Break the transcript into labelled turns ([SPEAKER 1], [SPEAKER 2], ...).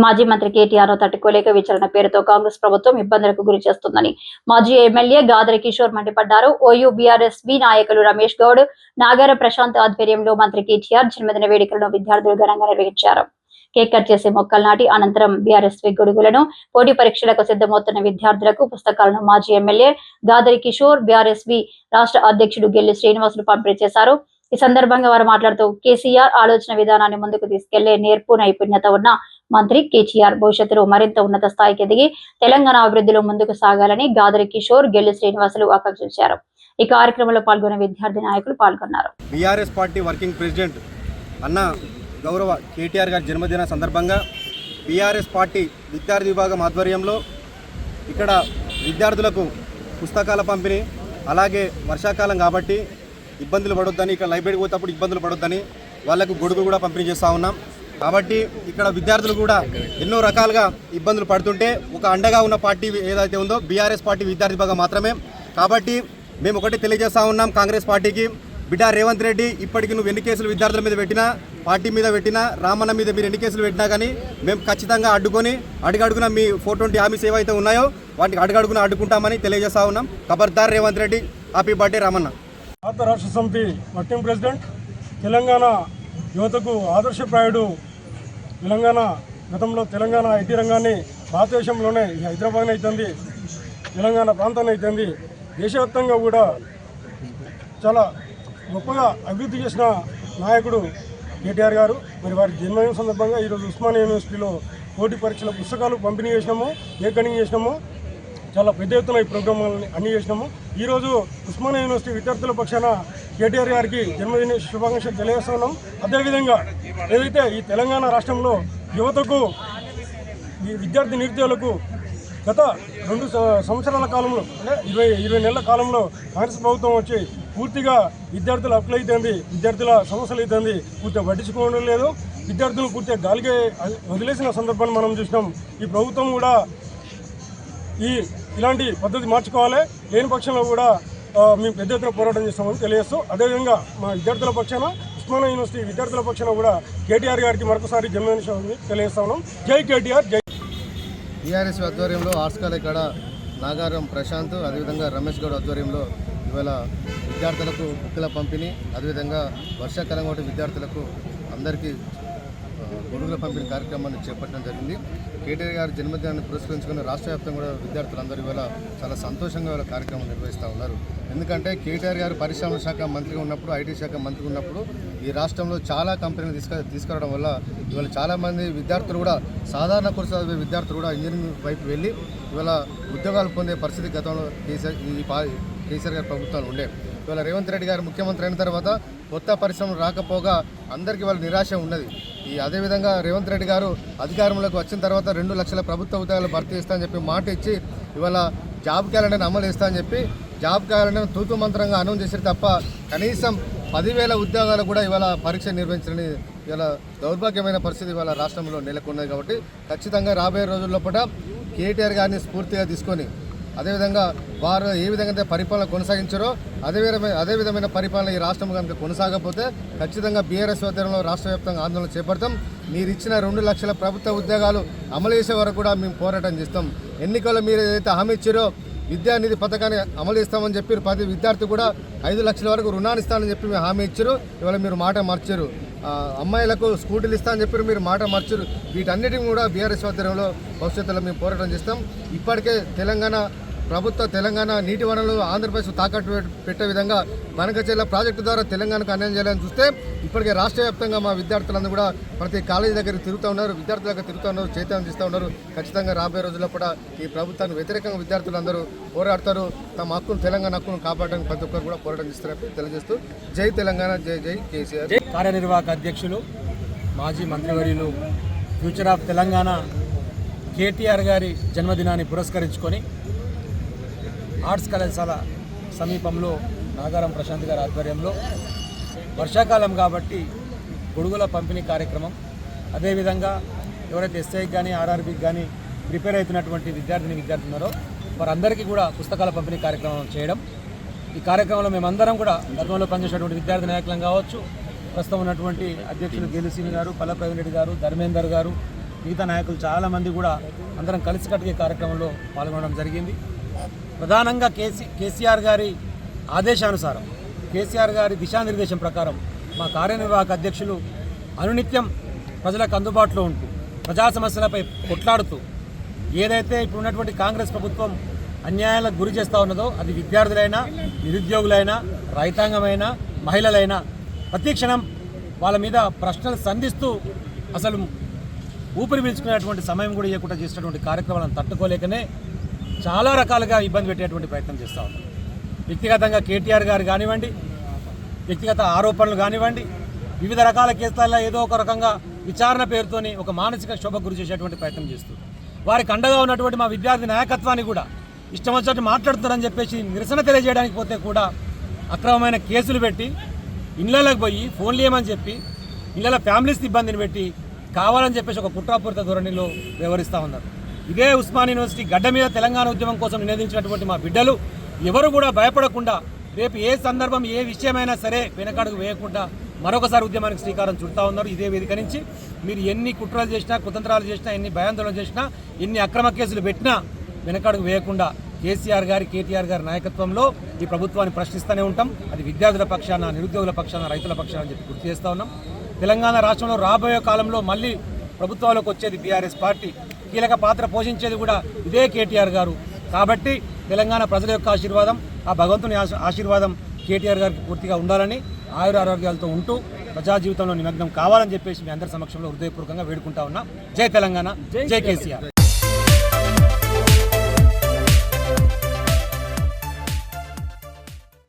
[SPEAKER 1] మాజీ మంత్రి కేటీఆర్ తట్టుకోలేక విచారణ పేరుతో కాంగ్రెస్ ప్రభుత్వం ఇబ్బందులకు గురి చేస్తుందని. మాజీ ఎమ్మెల్యే గాదరి కిషోర్ మండిపడ్డారు. ఓయూ బీఆర్ఎస్ నాయకులు రమేష్ గౌడ్ నాగర ప్రశాంత్ ఆధ్వర్యంలో మంత్రి కేటీఆర్ జన్మదిన వేడుకలను విద్యార్థులు ఘనంగా నిర్వహించారు. కేక్ కట్ చేసి మొక్కలు నాటి అనంతరం బీఆర్ఎస్ గొడుగులను పోటీ పరీక్షలకు సిద్ధమవుతున్న విద్యార్థులకు పుస్తకాలను మాజీ ఎమ్మెల్యే గాదరి కిషోర్ బీఆర్ఎస్వి రాష్ట్ర అధ్యక్షుడు గెల్లి శ్రీనివాసులు పంపిణీ చేశారు. ఈ సందర్భంగా వారు మాట్లాడుతూ కేసీఆర్ ఆలోచన విధానాన్ని ముందుకు తీసుకెళ్ళే నేర్పు నైపుణ్యత ఉన్న మంత్రి కేటీఆర్ భవిష్యత్తులో మరింత ఉన్నత స్థాయికి ఎదిగి తెలంగాణ అభివృద్ధిలో ముందుకు సాగాలని గాదరి కిషోర్ గెల్లి శ్రీనివాసులు ఆకాంక్షించారు. ఈ కార్యక్రమంలో పాల్గొన్న విద్యార్థి నాయకులు పాల్గొన్నారు.
[SPEAKER 2] బీఆర్ఎస్ పార్టీ వర్కింగ్ ప్రెసిడెంట్ అన్న గౌరవ కేటీఆర్ గారి జన్మదిన సందర్భంగా బీఆర్ఎస్ పార్టీ విద్యార్థి విభాగం ఆధ్వర్యంలో ఇక్కడ విద్యార్థులకు పుస్తకాల పంపిణీ అలాగే వర్షాకాలం కాబట్టి ఇబ్బందులు పడొద్దని ఇక్కడ లైబ్రరీకి పోతేప్పుడు ఇబ్బందులు పడొద్దని వాళ్ళకు గొడుగు కూడా పంపిణీ చేస్తూ ఉన్నాం. కాబట్టి ఇక్కడ విద్యార్థులు కూడా ఎన్నో రకాలుగా ఇబ్బందులు పడుతుంటే ఒక అండగా ఉన్న పార్టీ ఏదైతే ఉందో బీఆర్ఎస్ పార్టీ విద్యార్థి భాగం మాత్రమే. కాబట్టి మేము ఒకటి తెలియజేస్తా ఉన్నాం కాంగ్రెస్ పార్టీకి. బిడ్డ రేవంత్ రెడ్డి ఇప్పటికి నువ్వు ఎన్ని కేసులు విద్యార్థుల మీద పెట్టినా పార్టీ మీద పెట్టినా రామన్న మీద మీరు ఎన్ని కేసులు పెట్టినా కానీ మేము ఖచ్చితంగా అడ్డుకొని అడుగడుగున మీ ఫోర్ ట్వంటీ హామీస్ ఏవైతే ఉన్నాయో వాటికి అడుగడుగున అడ్డుకుంటామని తెలియజేస్తా ఉన్నాం. ఖబర్దార్ Revanth Reddy. Happy birthday Ramanna.
[SPEAKER 3] భారత రాష్ట్ర సమితి వర్కింగ్ ప్రెసిడెంట్ తెలంగాణ యువతకు ఆదర్శప్రాయుడు తెలంగాణ గతంలో తెలంగాణ ఐటీ రంగాన్ని భారతదేశంలోనే హైదరాబాద్ని హైదరాబాద్ అవుతుంది తెలంగాణ ప్రాంతాన్ని అవుతుంది దేశవ్యాప్తంగా కూడా చాలా గొప్పగా అభివృద్ధి చేసిన నాయకుడు కేటీఆర్ గారు. మరి వారి జన్మదిన సందర్భంగా ఈరోజు ఉస్మానియా యూనివర్సిటీలో పోటీ పరీక్షల పుస్తకాలు పంపిణీ చేసినాము ఏ కనింగ్ చేసినాము చాలా పెద్ద ఎత్తున ఈ ప్రోగ్రాంలని అన్ని చేసినాము. ఈరోజు ఉస్మానియా యూనివర్సిటీ విద్యార్థుల పక్షాన కేటీఆర్ గారికి జన్మదిన శుభాకాంక్షలు తెలియజేస్తున్నాం. అదేవిధంగా ఏదైతే ఈ తెలంగాణ రాష్ట్రంలో యువతకు ఈ విద్యార్థి నిరుద్యోగులకు గత రెండు సంవత్సరాల కాలంలో అంటే ఇరవై ఇరవై నెలల కాలంలో కాంగ్రెస్ ప్రభుత్వం వచ్చి పూర్తిగా విద్యార్థుల అప్లై అవుతుంది విద్యార్థుల సమస్యలు అవుతుంది పూర్తిగా పట్టించుకోవడం లేదు. విద్యార్థులు పూర్తిగా గాలిగే వదిలేసిన సందర్భాన్ని మనం చూసినాం. ఈ ప్రభుత్వం కూడా ఈ ఇలాంటి పద్ధతి మార్చుకోవాలి. లేని పక్షంలో కూడా మేము పెద్ద ఎత్తున పోరాటం చేస్తామని తెలియజేస్తూ అదేవిధంగా మా విద్యార్థుల పక్షాన ఉస్మానియా యూనివర్సిటీ విద్యార్థుల పక్షాన కూడా కేటీఆర్ గారికి మరొకసారి జన్మదిన తెలియజేస్తా ఉన్నాం. జై కేటీఆర్ జై
[SPEAKER 4] టీఆర్ఎస్ ఆధ్వర్యంలో ఆర్ట్స్ కాలేజ్ కాడ నాగారం ప్రశాంత్ అదేవిధంగా రమేష్ గౌడ్ ఆధ్వర్యంలో ఇవాళ విద్యార్థులకు బుక్కుల పంపిణీ అదేవిధంగా వర్షాకాలం కాబట్టి విద్యార్థులకు అందరికీ గొడుగుల పంపిణీ కార్యక్రమాన్ని చేపట్టడం జరిగింది. కేటీఆర్ గారి జన్మదినాన్ని పురస్కరించుకుని రాష్ట్ర వ్యాప్తంగా కూడా విద్యార్థులందరూ ఇవాళ చాలా సంతోషంగా కార్యక్రమం నిర్వహిస్తూ ఉన్నారు. ఎందుకంటే కేటీఆర్ గారు పరిశ్రమల శాఖ మంత్రిగా ఉన్నప్పుడు ఐటీ శాఖ మంత్రిగా ఉన్నప్పుడు ఈ రాష్ట్రంలో చాలా కంపెనీలు తీసుకు తీసుకురావడం వల్ల ఇవాళ చాలామంది విద్యార్థులు కూడా సాధారణ కోర్సు చదివే విద్యార్థులు కూడా ఇంజనీరింగ్ వైపు వెళ్ళి ఇవాళ ఉద్యోగాలు పొందే పరిస్థితి గతంలో కేసీఆర్ ఈ కేసీఆర్ గారి ప్రభుత్వాలు ఉండే. ఇవాళ రేవంత్ రెడ్డి గారు ముఖ్యమంత్రి అయిన తర్వాత కొత్త పరిశ్రమలు రాకపోగా అందరికీ వాళ్ళ నిరాశ ఉన్నది. ఈ అదేవిధంగా రేవంత్ రెడ్డి గారు అధికారంలోకి వచ్చిన తర్వాత రెండు లక్షల ప్రభుత్వ ఉద్యోగాలు భర్తీ చేస్తా అని చెప్పి మాట ఇచ్చి ఇవాళ జాబ్ క్యాలెండర్ని అమలు చేస్తా అని చెప్పి జాబ్ క్యాలెండర్ తూతు మంత్రంగా అనౌన్స్ చేశారు తప్ప కనీసం పదివేల ఉద్యోగాలు కూడా ఇవాళ పరీక్ష నిర్వహించని ఇవాళ దౌర్భాగ్యమైన పరిస్థితి ఇవాళ రాష్ట్రంలో నెలకొన్నది కాబట్టి ఖచ్చితంగా రాబోయే రోజుల్లో కూడా కేటీఆర్ గారిని స్ఫూర్తిగా తీసుకొని అదేవిధంగా వారు ఏ విధంగా అయితే పరిపాలన కొనసాగించారో అదే విధమైన అదే విధమైన పరిపాలన ఈ రాష్ట్రం కనుక కొనసాగకపోతే ఖచ్చితంగా బీఆర్ఎస్ ఆధ్వర్యంలో రాష్ట్ర వ్యాప్తంగా ఆందోళన చేపడతాం. మీరు ఇచ్చిన రెండు లక్షల ప్రభుత్వ ఉద్యోగాలు అమలు చేసే వరకు కూడా మేము పోరాటం చేస్తాం. ఎన్నికల్లో మీరు ఏదైతే హామీ ఇచ్చారో విద్యానిధి పథకాన్ని అమలు చేస్తామని చెప్పి ప్రతి విద్యార్థి కూడా ఐదు లక్షల వరకు రుణాన్ని ఇస్తానని చెప్పి మేము హామీ ఇచ్చారు. ఇవాళ మీరు మాట మార్చారు. అమ్మాయిలకు స్కూటీలు ఇస్తా అని చెప్పి మీరు మాట మార్చారు. వీటన్నిటిని కూడా బీఆర్ఎస్ ఆధ్వర్యంలో భవిష్యత్తులో మేము పోరాటం చేస్తాం. ఇప్పటికే తెలంగాణ ప్రభుత్వ తెలంగాణ నీటి వనరులు ఆంధ్రప్రదేశ్ తాకట్టు పెట్టే విధంగా బనకచెల్ల ప్రాజెక్టు ద్వారా తెలంగాణకు అన్యాయం చేయాలని చూస్తే ఇప్పటికే రాష్ట్ర వ్యాప్తంగా మా విద్యార్థులందరూ కూడా ప్రతి కాలేజీ దగ్గర తిరుగుతూ ఉన్నారు విద్యార్థుల దగ్గర తిరుగుతూ ఉన్నారు చైతన్యం చేస్తూ ఉన్నారు. ఖచ్చితంగా రాబోయే రోజుల్లో కూడా ఈ ప్రభుత్వానికి వ్యతిరేకంగా విద్యార్థులందరూ పోరాడతారు. తమ హక్కును తెలంగాణ హక్కును కాపాడడానికి ప్రతి ఒక్కరు కూడా పోరాటం చేస్తారని తెలియజేస్తూ జై తెలంగాణ జై జై కేసీఆర్.
[SPEAKER 5] కార్యనిర్వాహక అధ్యక్షులు మాజీ మంత్రివర్యులు ఫ్యూచర్ ఆఫ్ తెలంగాణ కేటీఆర్ గారి జన్మదినాన్ని పురస్కరించుకొని ఆర్ట్స్ కళాశాల సమీపంలో నాగారం ప్రశాంత్ గారి ఆధ్వర్యంలో. వర్షాకాలం కాబట్టి గొడుగుల పంపిణీ కార్యక్రమం. అదేవిధంగా ఎవరైతే ఎస్ఐకి కానీ ఆర్ఆర్బికి కానీ ప్రిపేర్ అవుతున్నటువంటి విద్యార్థిని విద్యార్థి ఉన్నారో వారందరికీ కూడా పుస్తకాల పంపిణీ కార్యక్రమం చేయడం. ఈ కార్యక్రమంలో మేమందరం కూడా గతంలో పనిచేసినటువంటి విద్యార్థి నాయకులం కావచ్చు ప్రస్తుతం ఉన్నటువంటి అధ్యక్షులు గేలుసిని గారు పల్ల ప్రవీణ్ రెడ్డి గారు ధర్మేందర్ గారు మిగతా నాయకులు చాలామంది కూడా అందరం కలిసికట్టుగా కట్టుకే కార్యక్రమంలో పాల్గొనడం జరిగింది. ప్రధానంగా కేసీ కేసీఆర్ గారి ఆదేశానుసారం కేసీఆర్ గారి దిశానిర్దేశం ప్రకారం మా కార్యనిర్వాహక అధ్యక్షులు అనునిత్యం ప్రజలకు అందుబాటులో ఉంటూ ప్రజా సమస్యలపై కొట్లాడుతూ ఏదైతే ఇప్పుడు ఉన్నటువంటి కాంగ్రెస్ ప్రభుత్వం అన్యాయాలకు గురి చేస్తూ ఉన్నదో అది విద్యార్థులైనా నిరుద్యోగులైనా రైతాంగమైనా మహిళలైనా ప్రతి క్షణం వాళ్ళ మీద ప్రశ్నలు సంధిస్తూ అసలు ఊపిరి పీల్చుకునేటువంటి సమయం కూడా ఇవ్వకుండా చేసినటువంటి కార్యక్రమాలను తట్టుకోలేకనే చాలా రకాలుగా ఇబ్బంది పెట్టేటువంటి ప్రయత్నం చేస్తూ ఉన్నారు వ్యక్తిగతంగా కేటీఆర్ గారు కానివ్వండి వ్యక్తిగత ఆరోపణలు కానివ్వండి వివిధ రకాల కేసులలో ఏదో ఒక రకంగా విచారణ పేరుతోని ఒక మానసిక శోభ గురి చేసేటువంటి ప్రయత్నం చేస్తూ వారికి అండగా ఉన్నటువంటి మా విద్యార్థి నాయకత్వాన్ని కూడా ఇష్టం వచ్చినట్టు మాట్లాడుతున్నారని చెప్పేసి నిరసన తెలియజేయడానికి పోతే కూడా అక్రమమైన కేసులు పెట్టి ఇళ్ళలోకి పోయి ఫోన్లు ఏమని చెప్పి ఇళ్ళ ఫ్యామిలీస్ ఇబ్బందిని పెట్టి కావాలని చెప్పేసి ఒక కుట్రాపూరిత ధోరణిలో వ్యవహరిస్తూ ఉన్నారు. ఇదే ఉస్మాన్ యూనివర్సిటీ గడ్డ మీద తెలంగాణ ఉద్యమం కోసం నినదించినటువంటి మా బిడ్డలు ఎవరు కూడా భయపడకుండా రేపు ఏ సందర్భం ఏ విషయమైనా సరే వెనకడుగు వేయకుండా మరొకసారి ఉద్యమానికి శ్రీకారం చుడతా ఉన్నారు. ఇదే వేదిక నుంచి మీరు ఎన్ని కుట్రలు చేసినా కుతంత్రాలు చేసినా ఎన్ని భయాందోళన చేసినా ఎన్ని అక్రమ కేసులు పెట్టినా వెనకడుగు వేయకుండా కేసీఆర్ గారి కేటీఆర్ గారి నాయకత్వంలో ఈ ప్రభుత్వాన్ని ప్రశ్నిస్తూనే ఉంటాం. అది విద్యార్థుల పక్షాన నిరుద్యోగుల పక్షాన రైతుల పక్షాన చెప్పి గుర్తు చేస్తూ ఉన్నాం. తెలంగాణ రాష్ట్రంలో రాబోయే కాలంలో మళ్ళీ ప్రభుత్వాలకు వచ్చేది బీఆర్ఎస్ పార్టీ. కీలక పాత్ర పోషించేది కూడా ఇదే కేటీఆర్ గారు. కాబట్టి తెలంగాణ ప్రజల యొక్క ఆశీర్వాదం ఆ భగవంతుని ఆశ- ఆశీర్వాదం కేటీఆర్ గారికి పూర్తిగా ఉండాలని ఆయుర ఆరోగ్యాలతో ఉంటూ ప్రజా జీవితంలో నిమగ్నం కావాలని చెప్పేసి మీ అందరి సమక్షంలో హృదయపూర్వకంగా వేడుకుంటా ఉన్నా. జై తెలంగాణ జై కేసీఆర్.